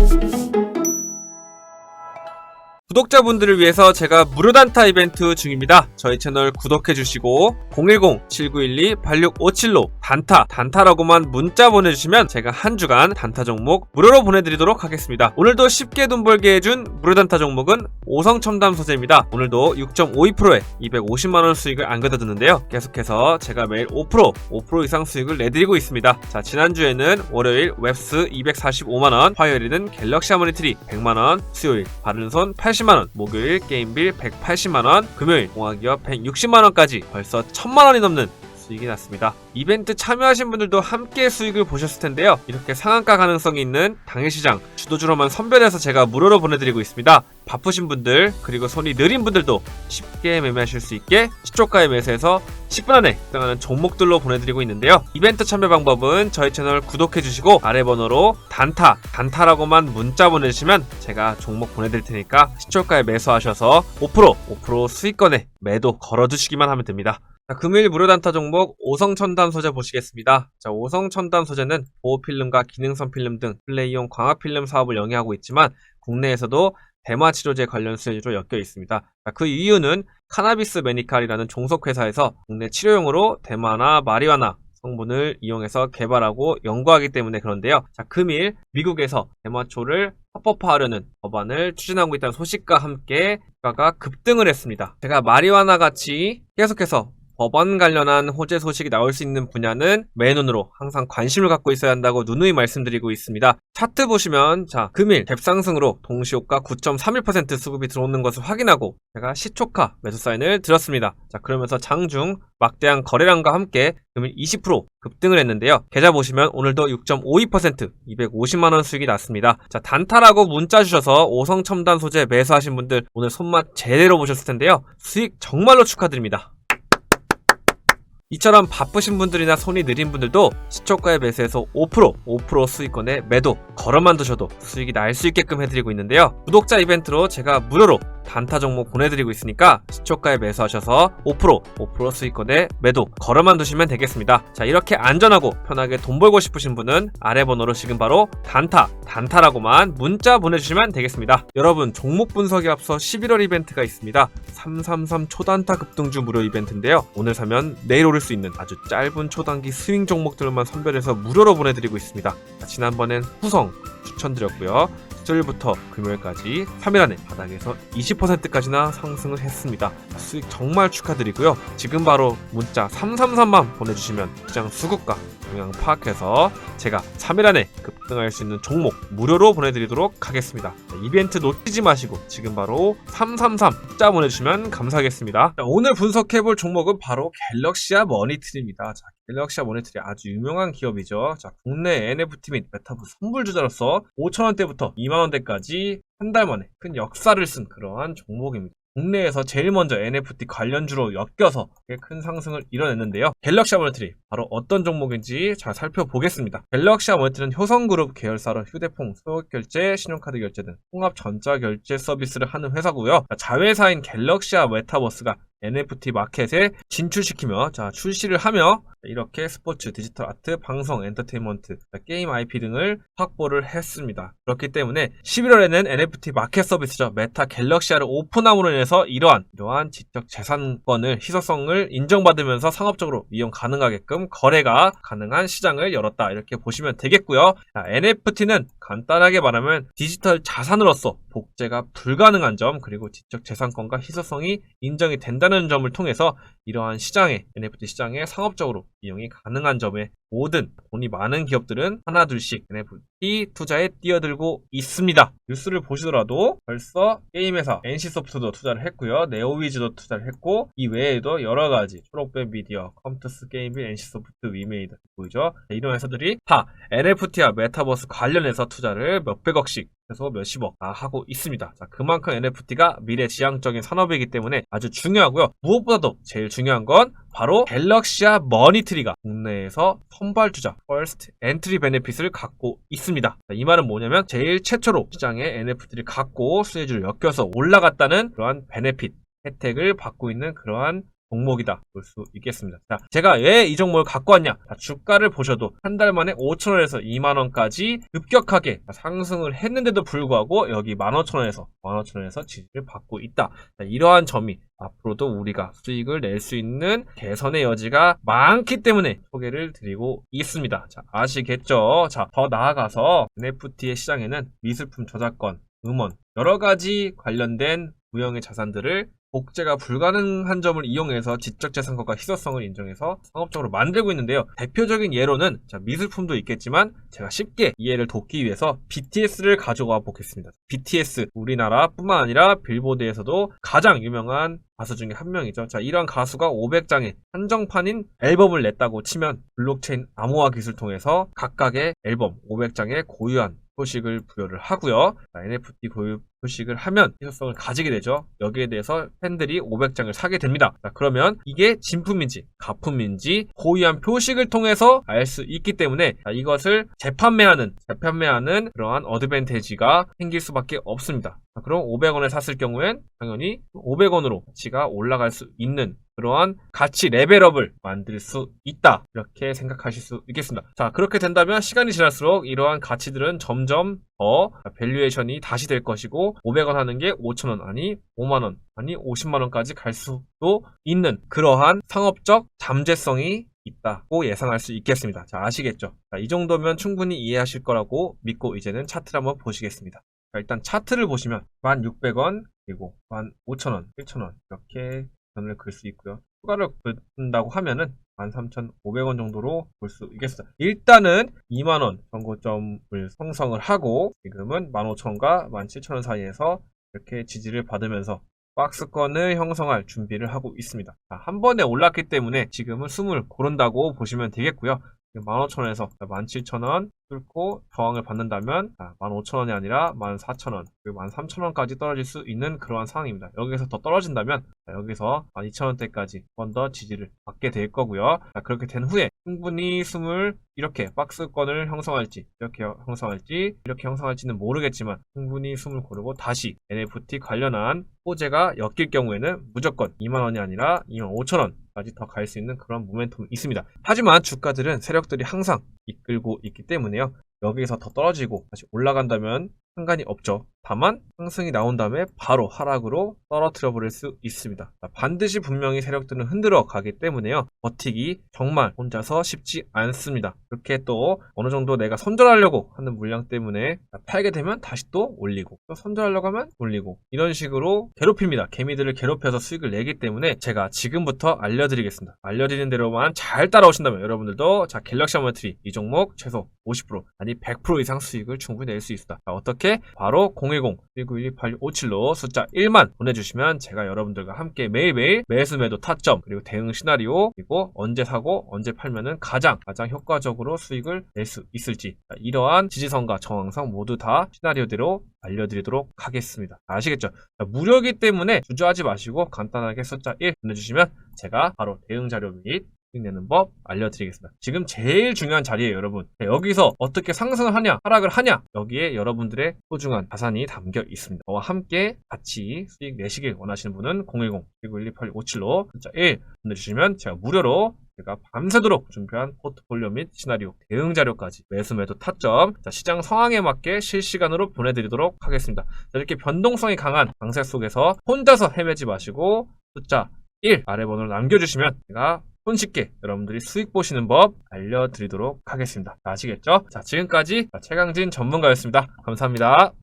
Thank you. 구독자분들을 위해서 제가 무료 단타 이벤트 중입니다. 저희 채널 구독해주시고 010-7912-8657로 단타, 단타라고만 문자 보내주시면 제가 한 주간 단타 종목 무료로 보내드리도록 하겠습니다. 오늘도 쉽게 돈 벌게 해준 무료 단타 종목은 오성첨담 소재입니다. 오늘도 6.52%에 250만원 수익을 안겨드는데요. 계속해서 제가 매일 5%, 5% 이상 수익을 내드리고 있습니다. 자, 지난주에는 월요일 웹스 245만원, 화요일에는 갤럭시 하모니트리 100만원, 수요일 바른손 80 만원, 목요일 게임빌 180만원, 금요일 공화기업 160만원까지 벌써 1000만원이 넘는 수익이 났습니다. 이벤트 참여하신 분들도 함께 수익을 보셨을 텐데요. 이렇게 상한가 가능성이 있는 당일시장 주도주로만 선별해서 제가 무료로 보내드리고 있습니다. 바쁘신 분들 그리고 손이 느린 분들도 쉽게 매매하실 수 있게 시초가에 매수해서 10분 안에 등하는 종목들로 보내드리고 있는데요. 이벤트 참여 방법은 저희 채널 구독해주시고 아래 번호로 단타, 단타라고만 문자 보내주시면 제가 종목 보내드릴 테니까 시초가에 매수하셔서 5%, 5% 수익권에 매도 걸어두시기만 하면 됩니다. 자, 금일 무료 단타 종목 오성첨단 소재 보시겠습니다. 자, 오성첨단 소재는 보호필름과 기능성 필름 등 플레이용 광학필름 사업을 영위하고 있지만 국내에서도 대마 치료제 관련 수혜주로 엮여 있습니다. 자, 그 이유는 카나비스 메디칼이라는 종속회사에서 국내 치료용으로 대마나 마리화나 성분을 이용해서 개발하고 연구하기 때문에 그런데요. 자, 금일 미국에서 대마초를 합법화하려는 법안을 추진하고 있다는 소식과 함께 주가가 급등을 했습니다. 제가 마리화나 같이 계속해서 법안 관련한 호재 소식이 나올 수 있는 분야는 맨눈으로 항상 관심을 갖고 있어야 한다고 누누이 말씀드리고 있습니다. 차트 보시면 자 금일 갭상승으로 동시효과 9.31% 수급이 들어오는 것을 확인하고 제가 시초카 매수 사인을 들었습니다. 자 그러면서 장중 막대한 거래량과 함께 금일 20% 급등을 했는데요. 계좌 보시면 오늘도 6.52% 250만원 수익이 났습니다. 자 단타라고 문자 주셔서 오성 첨단 소재 매수하신 분들 오늘 손맛 제대로 보셨을 텐데요. 수익 정말로 축하드립니다. 이처럼 바쁘신 분들이나 손이 느린 분들도 시초가에 매수해서 5%, 5% 수익권에 매도 걸어만 두셔도 수익이 날 수 있게끔 해드리고 있는데요. 구독자 이벤트로 제가 무료로 단타 종목 보내드리고 있으니까 시초가에 매수하셔서 5%, 5% 수익권에 매도 걸어만 두시면 되겠습니다. 자 이렇게 안전하고 편하게 돈 벌고 싶으신 분은 아래 번호로 지금 바로 단타, 단타라고만 문자 보내주시면 되겠습니다. 여러분 종목 분석에 앞서 11월 이벤트가 있습니다. 333 초단타 급등주 무료 이벤트인데요. 오늘 사면 내일 오를 수 있는 아주 짧은 초단기 스윙 종목들만 선별해서 무료로 보내드리고 있습니다. 자, 지난번엔 후성 추천드렸고요. 수요일부터 금요일까지 3일 안에 바닥에서 20%까지나 상승을 했습니다. 수익 정말 축하드리고요. 지금 바로 문자 333만 보내주시면 시장 수급과 영향 파악해서 제가 3일 안에 급등할 수 있는 종목 무료로 보내드리도록 하겠습니다. 자, 이벤트 놓치지 마시고 지금 바로 333 숫자 보내주시면 감사하겠습니다. 자, 오늘 분석해볼 종목은 바로 갤럭시아 머니트리입니다. 자, 갤럭시아 모니터이 아주 유명한 기업이죠. 자, 국내 NFT 및 메타버스 선불주자로서 5천원대부터 2만원대까지 한 달 만에 큰 역사를 쓴 그러한 종목입니다. 국내에서 제일 먼저 NFT 관련주로 엮여서 큰 상승을 이뤄냈는데요. 갤럭시아 모니터이 바로 어떤 종목인지 잘 살펴보겠습니다. 갤럭시아 모니터는 효성그룹 계열사로 휴대폰, 소액결제, 신용카드 결제 등 통합 전자결제 서비스를 하는 회사고요. 자회사인 갤럭시아 메타버스가 NFT 마켓에 진출시키며 자 출시를 하며 이렇게 스포츠, 디지털 아트, 방송, 엔터테인먼트, 게임 IP 등을 확보를 했습니다. 그렇기 때문에 11월에는 NFT 마켓 서비스죠. 메타 갤럭시아를 오픈함으로 인해서 이러한 이러한 지적 재산권을 희소성을 인정받으면서 상업적으로 이용 가능하게끔 거래가 가능한 시장을 열었다. 이렇게 보시면 되겠고요. 자, NFT는 간단하게 말하면 디지털 자산으로서 복제가 불가능한 점 그리고 지적 재산권과 희소성이 인정이 된다는 점을 통해서 이러한 시장에 NFT 시장에 상업적으로 이용이 가능한 점에 모든 돈이 많은 기업들은 하나 둘씩 NFT 투자에 뛰어들고 있습니다. 뉴스를 보시더라도 벌써 게임 회사 NC소프트도 투자를 했고요. 네오위즈도 투자를 했고 이 외에도 여러 가지 초록뱀 미디어, 컴투스 게임빌, NC소프트, 위메이드 보이죠? 네, 이런 회사들이 다 NFT와 메타버스 관련해서 투자를 몇백억씩 해서 몇십억 다 하고 있습니다. 자, 그만큼 NFT가 미래 지향적인 산업이기 때문에 아주 중요하고요. 무엇보다도 제일 중요한 건 바로 갤럭시아 머니트리가 국내에서 선발 투자, 퍼스트 엔트리 베네핏을 갖고 있습니다. 자, 이 말은 뭐냐면 제일 최초로 시장에 NFT를 갖고 수혜주를 엮여서 올라갔다는 그러한 베네핏, 혜택을 받고 있는 그러한 종목이다 볼 수 있겠습니다. 자, 제가 왜 이 종목을 갖고 왔냐? 자, 주가를 보셔도 한 달 만에 5천원에서 2만원까지 급격하게 상승을 했는데도 불구하고 여기 15,000원에서 15,000원에서 지지를 받고 있다. 자, 이러한 점이 앞으로도 우리가 수익을 낼 수 있는 개선의 여지가 많기 때문에 소개를 드리고 있습니다. 자, 아시겠죠? 자, 더 나아가서 NFT의 시장에는 미술품 저작권, 음원, 여러 가지 관련된 무형의 자산들을 복제가 불가능한 점을 이용해서 지적재산권과 희소성을 인정해서 상업적으로 만들고 있는데요. 대표적인 예로는 자, 미술품도 있겠지만 제가 쉽게 이해를 돕기 위해서 BTS를 가져와 보겠습니다. BTS 우리나라뿐만 아니라 빌보드에서도 가장 유명한 가수 중에 한 명이죠. 자, 이러한 가수가 500장의 한정판인 앨범을 냈다고 치면 블록체인 암호화 기술 통해서 각각의 앨범 500장의 고유한 표식을 부여를 하고요. 자, NFT 고유 표식을 하면 희소성을 가지게 되죠. 여기에 대해서 팬들이 500장을 사게 됩니다. 자, 그러면 이게 진품인지 가품인지 고유한 표식을 통해서 알 수 있기 때문에 자, 이것을 재판매하는 재판매하는 그러한 어드밴테지가 생길 수밖에 없습니다. 자, 그럼 500원에 샀을 경우엔 당연히 500원으로 가치가 올라갈 수 있는 그러한 가치 레벨업을 만들 수 있다. 이렇게 생각하실 수 있겠습니다. 자, 그렇게 된다면 시간이 지날수록 이러한 가치들은 점점 더 밸류에이션이 다시 될 것이고 500원 하는 게 5천원 아니 5만원 아니 50만원까지 갈 수도 있는 그러한 상업적 잠재성이 있다고 예상할 수 있겠습니다. 자, 아시겠죠? 자, 이 정도면 충분히 이해하실 거라고 믿고 이제는 차트를 한번 보시겠습니다. 자, 일단 차트를 보시면 1,600원 그리고 15,000원, 1,000원 이렇게 선을 그릴 수 있고요. 추가를 긋는다고 하면은 13,500원 정도로 볼 수 있겠습니다. 일단은 2만원 정고점을 형성을 하고 지금은 15,000원과 17,000원 사이에서 이렇게 지지를 받으면서 박스권을 형성할 준비를 하고 있습니다. 자, 한 번에 올랐기 때문에 지금은 숨을 고른다고 보시면 되겠고요. 15,000원에서 17,000원 뚫고 저항을 받는다면 15,000원이 아니라 14,000원 그리고 13,000원까지 떨어질 수 있는 그러한 상황입니다. 여기서 더 떨어진다면 자, 여기서 12,000원대까지 한 번 더 지지를 받게 될 거고요. 자, 그렇게 된 후에 충분히 숨을 이렇게 박스권을 형성할지 이렇게 형성할지 이렇게 형성할지는 모르겠지만 충분히 숨을 고르고 다시 NFT 관련한 호재가 엮일 경우에는 무조건 2만원이 아니라 25,000원 까지 더 갈 수 있는 그런 모멘텀이 있습니다. 하지만 주가들은 세력들이 항상 이끌고 있기 때문에요. 여기서 더 떨어지고 다시 올라간다면 상관이 없죠. 다만 상승이 나온 다음에 바로 하락으로 떨어뜨려 버릴 수 있습니다. 자, 반드시 분명히 세력들은 흔들어 가기 때문에요. 버티기 정말 혼자서 쉽지 않습니다. 그렇게 또 어느 정도 내가 선전하려고 하는 물량 때문에 팔게 되면 다시 또 올리고 또 선전하려고 하면 올리고 이런 식으로 괴롭힙니다. 개미들을 괴롭혀서 수익을 내기 때문에 제가 지금부터 알려드리겠습니다. 알려드리는 대로만 잘 따라오신다면 여러분들도 자 갤럭시 아머트리 이 종목 최소 50% 아니 100% 이상 수익을 충분히 낼 수 있다. 자, 어떻게? 바로 010-1912-8657로 숫자 1만 보내주시면 제가 여러분들과 함께 매일매일 매수 매도 타점 그리고 대응 시나리오 그리고 언제 사고 언제 팔면은 가장 가장 효과적으로 수익을 낼 수 있을지 자, 이러한 지지선과 저항선 모두 다 시나리오대로 알려드리도록 하겠습니다. 아시겠죠? 자, 무료이기 때문에 주저하지 마시고 간단하게 숫자 1 보내주시면 제가 바로 대응 자료 및 내는 법 알려드리겠습니다. 지금 제일 중요한 자리예요, 여러분. 자, 여기서 어떻게 상승을 하냐, 하락을 하냐, 여기에 여러분들의 소중한 자산이 담겨 있습니다. 저와 함께 같이 수익 내시길 원하시는 분은 010-1912-8657로 숫자 1 보내주시면 제가 무료로 제가 밤새도록 준비한 포트폴리오 및 시나리오, 대응 자료까지 매수 매도 타점, 자, 시장 상황에 맞게 실시간으로 보내드리도록 하겠습니다. 자, 이렇게 변동성이 강한 강세 속에서 혼자서 헤매지 마시고 숫자 1 아래 번호를 남겨주시면 제가 손쉽게 여러분들이 수익 보시는 법 알려드리도록 하겠습니다. 자, 아시겠죠? 자, 지금까지 최강진 전문가였습니다. 감사합니다.